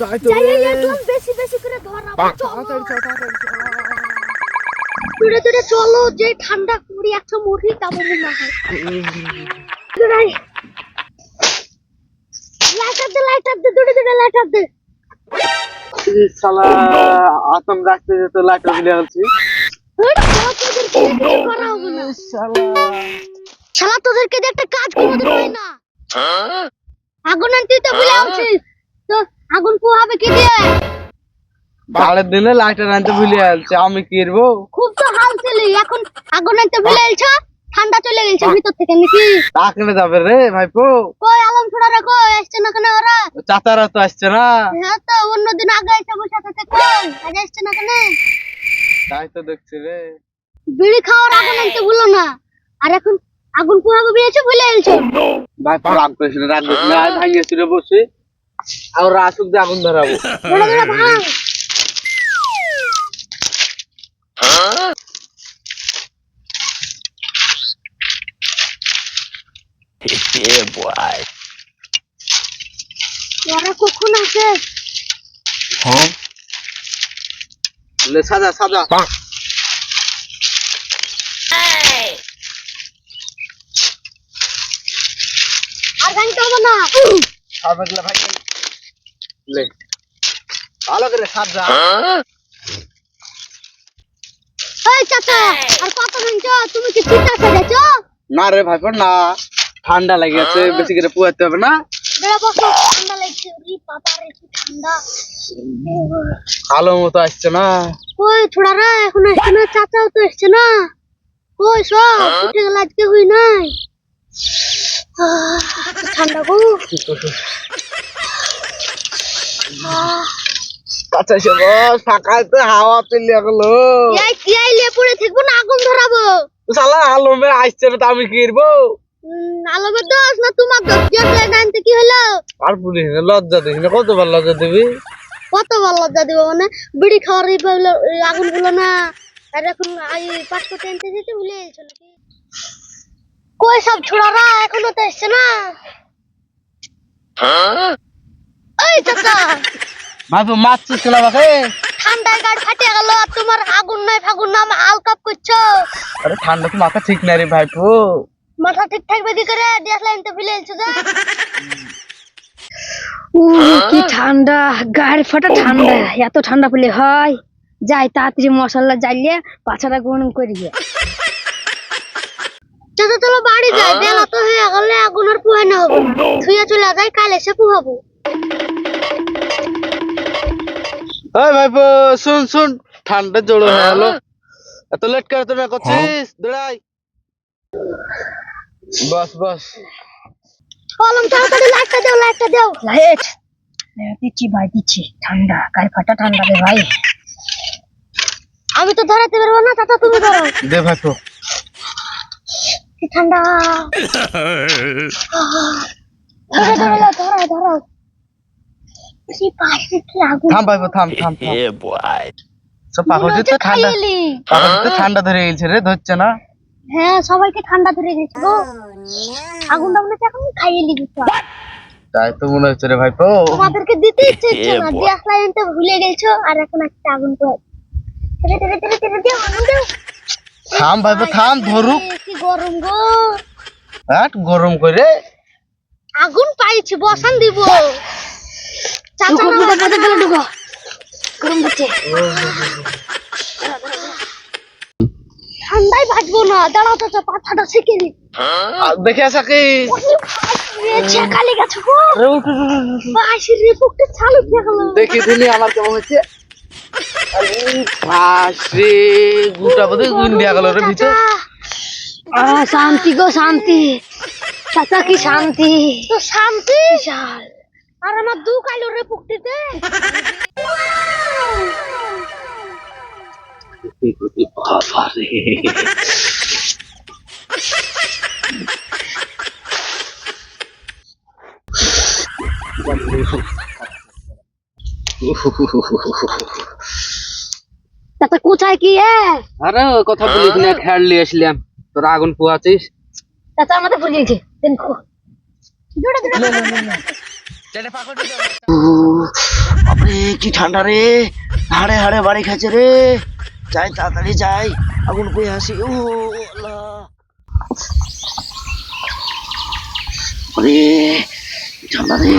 তাই তো। একদম বেশি বেশি করে চল। দূরে দূরে চলো যে ঠান্ডা কুড়ি একটা মুড়ি তাবো মনে হয়। লাইটার দে লাইটার দে দূরে দূরে লাইটার দে। শালা আতম রাখতে যেত লাইটার বিলে তোদেরকে করা শালা। তোদেরকে একটা কাজ করতে হয় না। আগুন আনতে তো ভুলে আছিস তো আগুন পোহাবে কি দিয়ে ভাড়ের দিনে লাইটার আনতে ভুলে আলছে আমি কি খুব তো হাল ছিলি এখন আগুন আনতে ভুলে এলছ ঠান্ডা চলে গেছে ভিতর থেকে নাকি তাকলে যাবে রে ভাইপো কই আলম ছোড়া রে কই আসছে না কেন ওরা চাচারা তো আসছে না হ্যাঁ তো অন্যদিন আগে এসে বসে থাকে কই আজ আসছে না কেন তাই তো দেখছি রে বিড়ি খাওয়ার আগুন আনতে ভুলো না আর এখন আগুন পোহাবে বেরিয়েছে ভুলে এলছো রাগ করিস না রাগ না আয় ভাঙিয়ে চুরে বসে আর আসুক দিয়ে আগুন ধরাবো। কখন আসে? হ্যাঁ? সাজা সাজা। আর না? ভাই। লে ভালো করে সাজা এই চাচা আর কত তুমি কি না রে ভাইপো না। ঠান্ডা লেগে আছে বেশি করে পুয়াতে হবে না। বেড়া বসো ঠান্ডা লাগছে। রি বাবা রে কি ঠান্ডা। আলো মতো আসছে না। ওই ছোড়া রে এখন আসছে না চাচাও তো আসছে না। ওই সব উঠে গেল আজকে হই নাই। আহ, ঠান্ডা গো। আহ, কাছে ফাঁকায় তো হাওয়া পেলে গেলো। এই কি আইলে পড়ে থাকব না আগুন ধরাবো? শালা আলমে আসছে না তো আমি কি করব? আলমের দোষ না তোমার দোষ জানতে কি হলো? আর পুলিশ না লজ্জা দিস না কতবার লজ্জা দিবি? কত ভালো লজ্জা দিব মানে? বিড়ি খাওয়ার এই আগুনগুলো না আর এখন এই পাঁচশো টেনতে যেতে ভুলে গেছো নাকি? কই সব ছোড়ারা এখনও তো এসছে না? এই চাচা। আমাকে ঠান্ডায় গাড়ি ফাটিয়ে গেল আর তোমার আগুন নাই ফাগুন নাম আলকাপ করছ। আরে ঠান্ডা তো মাথা ঠিক না রে ভাইপো। মাথা ঠিক থাকবে কি করে? ডিএসএলআর তো ভুলে গেছো যে। কি ঠান্ডা গাড়ি ফাটা ঠান্ডা এত ঠান্ডা পড়লে হয়। যাই তাড়াতাড়ি মশলা জ্বালিয়ে পাছাটা গরম করি চাচা চলো বাড়ি যাই। বেলা তো হয়ে গেলে আগুন আর পুহানো হবে। না থুয়ে চলে যাই কাল এসে পুহাবো। ওই ভাইপো শুন শুন। ঠান্ডা জড়ো হয়ে গেলো এত লেট করে তুমি করছিস? দৌড়াই। বস বস। কলম তাড়াতাড়ি লাইটটা দাও লাইটটা দাও। লাইট? দিচ্ছি ভাই দিচ্ছি। ঠান্ডা গাড়ি ফাটা ঠান্ডা রে ভাই। আমি তো ধরাতে পারব না চাচা তুমি ধরো। দে ভাইপো কি ঠান্ডা? ধরো ধরো ধরো ধরো। থাম থাম সব তো ঠান্ডা। তো ধরে গেছে রে ধরছে না। হ্যাঁ সবাইকে ঠান্ডা ধরে গেছে গো। আগুনটা মনে হচ্ছে এখন খাইয়ে তাই তো মনে হচ্ছে রে ভাইপো। তোমাদেরকে দিতে ইচ্ছে ইচ্ছে না গ্যাস লাইনটা ভুলে গেছো আর এখন একটা আগুন তো থাম ভাইপো থাম ধরুক। কি গরম গো। হাট গরম করে। আগুন পাইছি বসান দিব। চাচা না ঢুকো গরম হচ্ছে ঠান্ডায় ভাজবো না দাঁড়াও চাচা পাঠাটা শিখে নি দেখে আসা কি? ছেকালে গেছে গো। পাশের রিপোর্টে চালু গেল। দেখি দিনি আমার কেমন হচ্ছে। ফাঁসে গুটা বোধ গুন দিয়া গেল রে ভিতর। শান্তি গো শান্তি। চাচা কি শান্তি? তো শান্তি? আর আমার দু কালো রিপোর্টটিতে চাচা কোথায় কি এ? আরে কথা বলিস না খেয়াল আসলাম। তোরা আগুন পোয়াছিস চাচা আমাদের ভুলে গেছে দেখো বাপরে কি ঠান্ডা রে হাড়ে হাড়ে বাড়ি খাচ্ছে রে যাই তাড়াতাড়ি যাই আগুন পেয়ে আসি ও আল্লাহ ঠান্ডা রে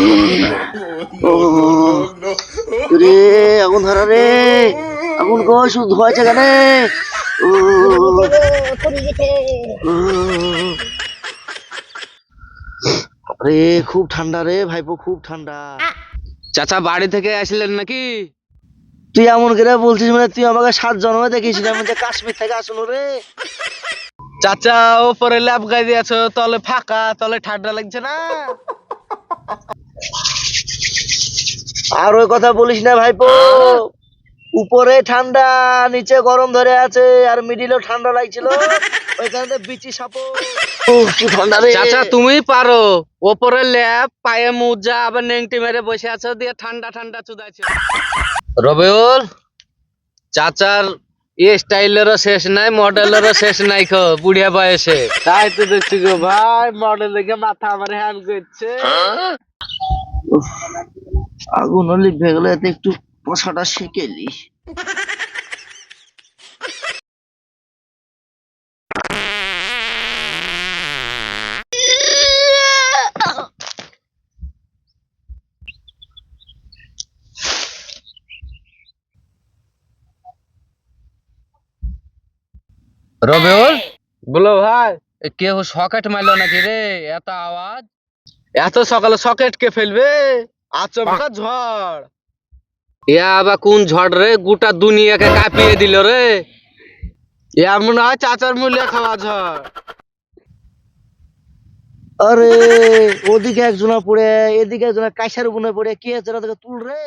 রে আগুন ধরা রে আগুন গো শুধু ধোয়াছে কেন ও বাপরে খুব ঠান্ডা রে ভাইপো খুব ঠান্ডা। চাচা বাড়ি থেকে আসলেন নাকি? তুই এমন করে বলছিস মানে তুই আমাকে সাত জন্মে দেখিস আমি যে কাশ্মীর থেকে আসলো রে। চাচা ওপরে ল্যাব গাই দিয়েছ তলে ফাঁকা তলে ঠান্ডা লাগছে না? আর ওই কথা বলিস না ভাইপো। উপরে ঠান্ডা নিচে গরম ধরে আছে আর মিডিলেও ঠান্ডা লাগছিল। ওইখানে বিচি সাপো। ঠান্ডা রে চাচা তুমি পারো। ওপরে ল্যাব পায়ে মোজা আবার নেংটি মেরে বসে আছো দিয়ে ঠান্ডা ঠান্ডা চুদাইছে। রবিউল চাচার এ স্টাইলেরও শেষ নাই মডেলেরও শেষ নাই খো বুড়িয়া বয়সে। তাই তো দেখছি গো ভাই মডেল দেখে মাথা আমার হ্যান করছে। উফ, আগুন লিভে গেলে এতে একটু পশাটা সেকেলি রবিউল? বলো ভাই। কেউ সকেট মারলো নাকি রে? এত আওয়াজ? এত সকালে সকেট কে ফেলবে? আচমকা ঝড়। ইয়া আবার কোন ঝড় রে? গোটা দুনিয়াকে কাঁপিয়ে দিল রে। ইয়া মনে হয় চাচার মূল্য খাওয়া ঝড়। আরে ওদিকে একজনা পড়ে এদিকে একজনা কাইসার উপনে পড়ে। কি আছে তোকে তুল রে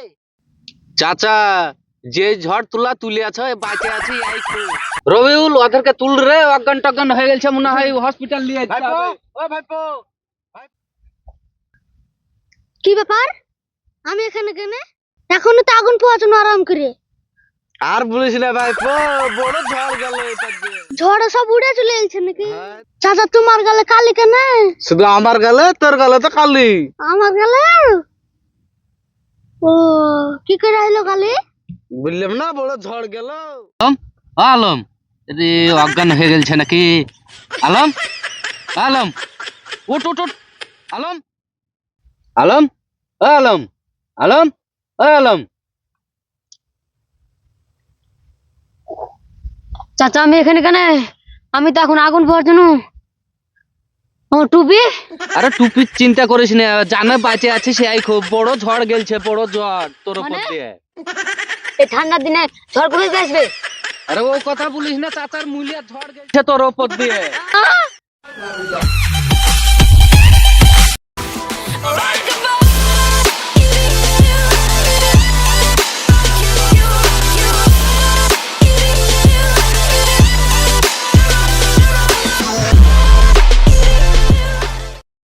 চাচা যে ঝড় তুলা তুলে আছে বাঁচে আছে। রবিউল ওদেরকে তুল রে অজ্ঞান টজ্ঞান হয়ে গেছে মনে হয় হসপিটাল নিয়ে কি ব্যাপার? আমি এখানে কেনে? এখনও তো আগুন পোয়াচ্ছ আরাম করে। আর বলিস না ভাইপো বড় ঝড় গেল ঝড়ে সব উড়ে চলে এলছে নাকি? হ্যাঁ। চাচা তোমার গালে কালি কেনে? শুধু আমার গালে তোর গালে তো কালি। আমার গালে? ও কি করে হলো গালে বললাম না বড় ঝড় গেল। আলম রে অজ্ঞান হয়ে গেছে নাকি? আলম আলম উঠ উঠ উঠ আলম আলম এ আলম আলম এ আলম। চাচা আমি এখানে কেন? আমি তো এখন আগুন পোয়ার জন্য। টুপি? আরে টুপির চিন্তা করিস না জানে বাঁচে আছে সে খুব বড় ঝড় গেলছে বড় ঝড় তোর উপর মানে? দিয়ে। এই ঠান্ডার দিনে ঝড় করে আসবে আরে ও কথা বলিস না চাচার মুলিয়া ঝড় গেছে তোর উপর দিয়ে!